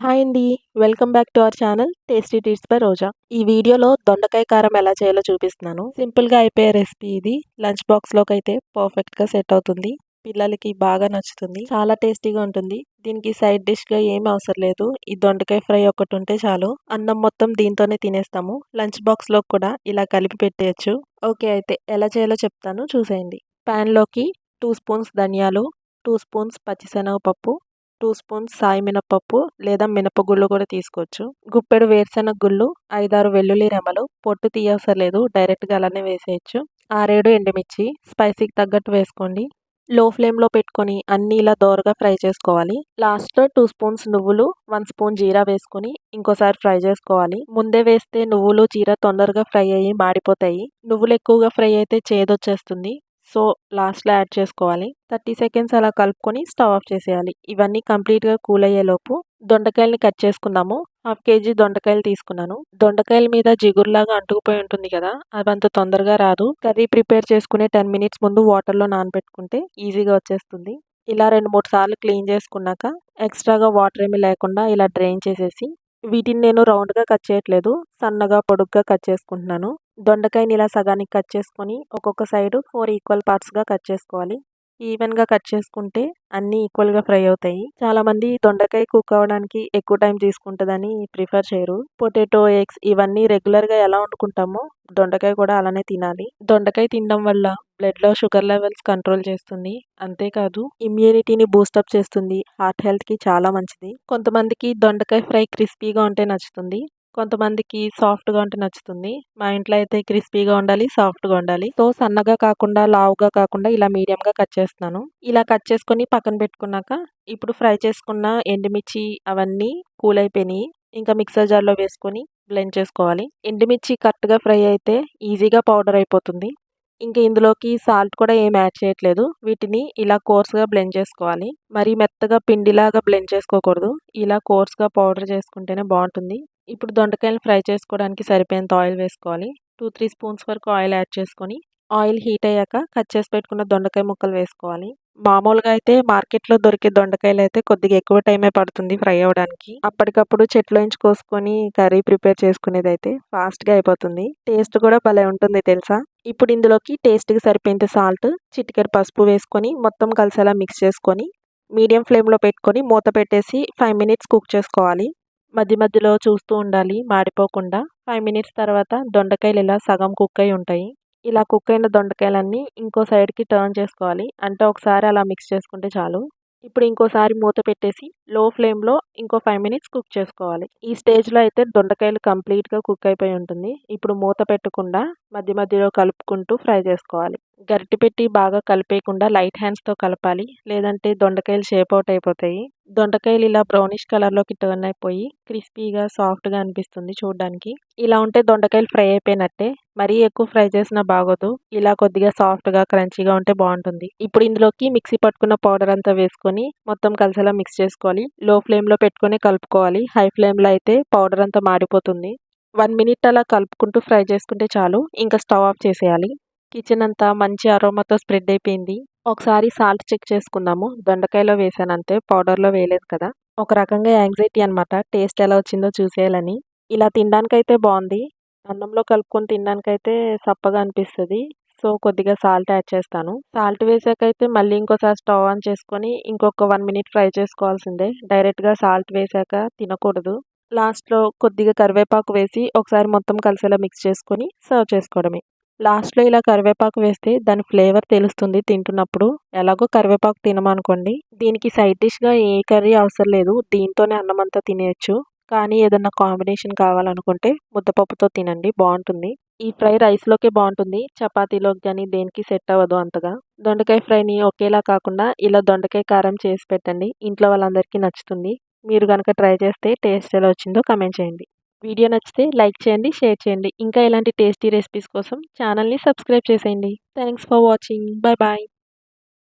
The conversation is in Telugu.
హాయ్ అండి. Welcome back to our channel tasty treats by Roja. ఈ వీడియోలో దొండకాయ కారం ఎలా చేయాలో చూపిస్తున్నాను. సింపుల్గా అయిపోయే రెసిపీ ఇది. లంచ్ బాక్స్లోకి అయితే పర్ఫెక్ట్గా సెట్ అవుతుంది. పిల్లలకి బాగా నచ్చుతుంది. చాలా టేస్టీగా ఉంటుంది. దీనికి సైడ్ డిష్గా ఏం అవసరం లేదు. ఈ దొండకాయ ఫ్రై ఒకటి ఉంటే చాలు. అన్నం మొత్తం దీంతోనే తినేస్తాము. లంచ్ బాక్స్లో కూడా ఇలా కలిపి పెట్టేయచ్చు. ఓకే అయితే ఎలా చేయాలో చెప్తాను. చూసేయండి. ప్యాన్లోకి టూ స్పూన్స్ ధనియాలు టూ స్పూన్స్ పచ్చిశనగపప్పు టూ స్పూన్స్ సాయి మినపప్పు లేదా మినపగుళ్ళు కూడా తీసుకోవచ్చు. గుప్పెడు వేరుశెనగ గుళ్ళు ఐదారు వెల్లుల్లి రెమలు పొట్టు తీయవసరం లేదు డైరెక్ట్గా అలానే వేసేయచ్చు. ఆరేడు ఎండుమిర్చి స్పైసీకి తగ్గట్టు వేసుకోండి. లో ఫ్లేమ్లో పెట్టుకొని అన్ని ఇలా దోరగా ఫ్రై చేసుకోవాలి. లాస్ట్లో టూ స్పూన్స్ నువ్వులు వన్ స్పూన్ జీరా వేసుకొని ఇంకోసారి ఫ్రై చేసుకోవాలి. ముందే వేస్తే నువ్వులు జీరా తొందరగా ఫ్రై అయ్యి మాడిపోతాయి. నువ్వులు ఎక్కువగా ఫ్రై అయితే చేదొచ్చేస్తుంది. సో లాస్ట్లో యాడ్ చేసుకోవాలి. థర్టీ సెకండ్స్ అలా కలుపుకొని స్టవ్ ఆఫ్ చేసేయాలి. ఇవన్నీ కంప్లీట్గా కూల్ అయ్యేలోపు దొండకాయల్ని కట్ చేసుకున్నాము హాఫ్ కేజీ దొండకాయలు తీసుకున్నాను. దొండకాయల మీద జిగురులాగా అంటుకుపోయి ఉంటుంది కదా అది అంత తొందరగా రాదు. కర్రీ ప్రిపేర్ చేసుకునే టెన్ మినిట్స్ ముందు వాటర్లో నానబెట్టుకుంటే ఈజీగా వచ్చేస్తుంది. ఇలా రెండు మూడు సార్లు క్లీన్ చేసుకున్నాక ఎక్స్ట్రాగా వాటర్ ఏమి లేకుండా ఇలా డ్రైన్ చేసేసి వీటిని నేను రౌండ్గా కట్ చేయట్లేదు. సన్నగా పొడుగ్గా కట్ చేసుకుంటున్నాను. దొండకాయని ఇలా సగానికి కట్ చేసుకొని ఒక్కొక్క సైడు ఫోర్ ఈక్వల్ పార్ట్స్గా కట్ చేసుకోవాలి. ఈవెన్గా కట్ చేసుకుంటే అన్నీ ఈక్వల్గా ఫ్రై అవుతాయి. చాలామంది దొండకాయ కుక్ అవ్వడానికి ఎక్కువ టైం తీసుకుంటుందని ప్రిఫర్ చేయరు. పొటాటో ఎగ్స్ ఇవన్నీ రెగ్యులర్గా ఎలా వండుకుంటామో దొండకాయ కూడా అలానే తినాలి. దొండకాయ తినడం వల్ల బ్లడ్లో షుగర్ లెవెల్స్ కంట్రోల్ చేస్తుంది. అంతేకాదు ఇమ్యూనిటీని బూస్టప్ చేస్తుంది. హార్ట్ హెల్త్కి చాలా మంచిది. కొంతమందికి దొండకాయ ఫ్రై క్రిస్పీగా ఉంటే నచ్చుతుంది. కొంతమందికి సాఫ్ట్గా ఉంటే నచ్చుతుంది. మా ఇంట్లో అయితే క్రిస్పీగా ఉండాలి సాఫ్ట్గా ఉండాలి. సో సన్నగా కాకుండా లావుగా కాకుండా ఇలా మీడియంగా కట్ చేస్తున్నాను. ఇలా కట్ చేసుకొని పక్కన పెట్టుకున్నాక ఇప్పుడు ఫ్రై చేసుకున్న ఎండుమిర్చి అవన్నీ కూల్ అయిపోయినాయి ఇంకా మిక్సర్ జార్లో వేసుకొని బ్లెండ్ చేసుకోవాలి. ఎండుమిర్చి కరెక్ట్గా ఫ్రై అయితే ఈజీగా పౌడర్ అయిపోతుంది. ఇంకా ఇందులోకి సాల్ట్ కూడా ఏం యాడ్ చేయట్లేదు. వీటిని ఇలా కోర్స్గా బ్లెండ్ చేసుకోవాలి. మరి మెత్తగా పిండిలాగా బ్లెండ్ చేసుకోకూడదు. ఇలా కోర్స్గా పౌడర్ చేసుకుంటేనే బాగుంటుంది. ఇప్పుడు దొండకాయలు ఫ్రై చేసుకోవడానికి సరిపోయేంత ఆయిల్ వేసుకోవాలి. టూ త్రీ స్పూన్స్ వరకు ఆయిల్ యాడ్ చేసుకొని ఆయిల్ హీట్ అయ్యాక కట్ చేసి పెట్టుకున్న దొండకాయ ముక్కలు వేసుకోవాలి. మామూలుగా అయితే మార్కెట్లో దొరికే దొండకాయలు అయితే కొద్దిగా ఎక్కువ టైమే పడుతుంది ఫ్రై అవ్వడానికి. అప్పటికప్పుడు చెట్లోంచి కోసుకొని కర్రీ ప్రిపేర్ చేసుకునేది అయితే ఫాస్ట్గా అయిపోతుంది. టేస్ట్ కూడా భలే ఉంటుంది తెలుసా? ఇప్పుడు ఇందులోకి టేస్ట్కి సరిపోయేంత సాల్ట్ చిటికెర పసుపు వేసుకొని మొత్తం కలిసేలా మిక్స్ చేసుకొని మీడియం ఫ్లేమ్లో పెట్టుకొని మూత పెట్టేసి ఫైవ్ మినిట్స్ కుక్ చేసుకోవాలి. మధ్య మధ్యలో చూస్తూ ఉండాలి మాడిపోకుండా. ఫైవ్ మినిట్స్ తర్వాత దొండకాయలు ఇలా సగం కుక్ అయి ఉంటాయి. ఇలా కుక్ అయిన దొండకాయలన్నీ ఇంకో సైడ్కి టర్న్ చేసుకోవాలి. అంటే ఒకసారి అలా మిక్స్ చేసుకుంటే చాలు. ఇప్పుడు ఇంకోసారి మూత పెట్టేసి లో ఫ్లేమ్లో ఇంకో ఫైవ్ మినిట్స్ కుక్ చేసుకోవాలి. ఈ స్టేజ్లో అయితే దొండకాయలు కంప్లీట్గా కుక్ అయిపోయి ఉంటుంది. ఇప్పుడు మూత పెట్టకుండా మధ్య మధ్యలో కలుపుకుంటూ ఫ్రై చేసుకోవాలి. గరిటె పెట్టి బాగా కలిపేయకుండా లైట్ హ్యాండ్స్తో కలపాలి. లేదంటే దొండకాయలు షేప్ అవుట్ అయిపోతాయి. దొండకాయలు ఇలా బ్రౌనిష్ కలర్లోకి టర్న్ అయిపోయి క్రిస్పీగా సాఫ్ట్గా అనిపిస్తుంది చూడడానికి. ఇలా ఉంటే దొండకాయలు ఫ్రై అయిపోయినట్టే. మరీ ఎక్కువ ఫ్రై చేసినా బాగోదు. ఇలా కొద్దిగా సాఫ్ట్గా క్రంచీగా ఉంటే బాగుంటుంది. ఇప్పుడు ఇందులోకి మిక్సీ పట్టుకున్న పౌడర్ అంతా వేసుకొని మొత్తం కలిసేలా మిక్స్ చేసుకోవాలి. లో ఫ్లేమ్లో పెట్టుకొని కలుపుకోవాలి. హై ఫ్లేమ్లో అయితే పౌడర్ అంతా మాడిపోతుంది వన్ మినిట్ అలా కలుపుకుంటూ ఫ్రై చేసుకుంటే చాలు. ఇంకా స్టవ్ ఆఫ్ చేసేయాలి. కిచెన్ అంతా మంచి అరోమాతో స్ప్రెడ్ అయిపోయింది. ఒకసారి సాల్ట్ చెక్ చేసుకుందాము దొండకాయలో వేసాను అంతే పౌడర్లో వేయలేదు కదా. ఒక రకంగా యాంగ్జైటీ అనమాట టేస్ట్ ఎలా వచ్చిందో చూసేయాలని. ఇలా తినడానికైతే బాగుంది. అన్నంలో కలుపుకొని తినడానికైతే సప్పగా అనిపిస్తుంది. సో కొద్దిగా సాల్ట్ యాడ్ చేస్తాను. సాల్ట్ వేసాక అయితే మళ్ళీ ఇంకోసారి స్టవ్ ఆన్ చేసుకొని ఇంకొక వన్ మినిట్ ఫ్రై చేసుకోవాల్సిందే. డైరెక్ట్గా సాల్ట్ వేసాక తినకూడదు. లాస్ట్లో కొద్దిగా కరివేపాకు వేసి ఒకసారి మొత్తం కలిసేలా మిక్స్ చేసుకొని సర్వ్ చేసుకోవడమే. లాస్ట్లో ఇలా కరివేపాకు వేస్తే దాని ఫ్లేవర్ తెలుస్తుంది తింటున్నప్పుడు. ఎలాగో కరివేపాకు తినమనుకోండి. దీనికి సైడ్ డిష్గా ఏ కర్రీ అవసరం లేదు. దీంతోనే అన్నం అంతా తినేయచ్చు. కానీ ఏదన్నా కాంబినేషన్ కావాలనుకుంటే ముద్దపప్పుతో తినండి. బాగుంటుంది. ఈ ఫ్రై రైస్లోకే బాగుంటుంది. చపాతీలోకి కానీ దేనికి సెట్ అవ్వదు అంతగా. దొండకాయ ఫ్రైని ఒకేలా కాకుండా ఇలా దొండకాయ కారం చేసి పెట్టండి. ఇంట్లో వాళ్ళందరికీ నచ్చుతుంది. మీరు కనుక ట్రై చేస్తే టేస్ట్ ఎలా వచ్చిందో కమెంట్ చేయండి. వీడియో నచ్చితే లైక్ చేయండి షేర్ చేయండి. ఇంకా ఇలాంటి టేస్టీ రెసిపీస్ కోసం ఛానల్ని సబ్స్క్రైబ్ చేసేయండి. Thanks for watching. Bye bye.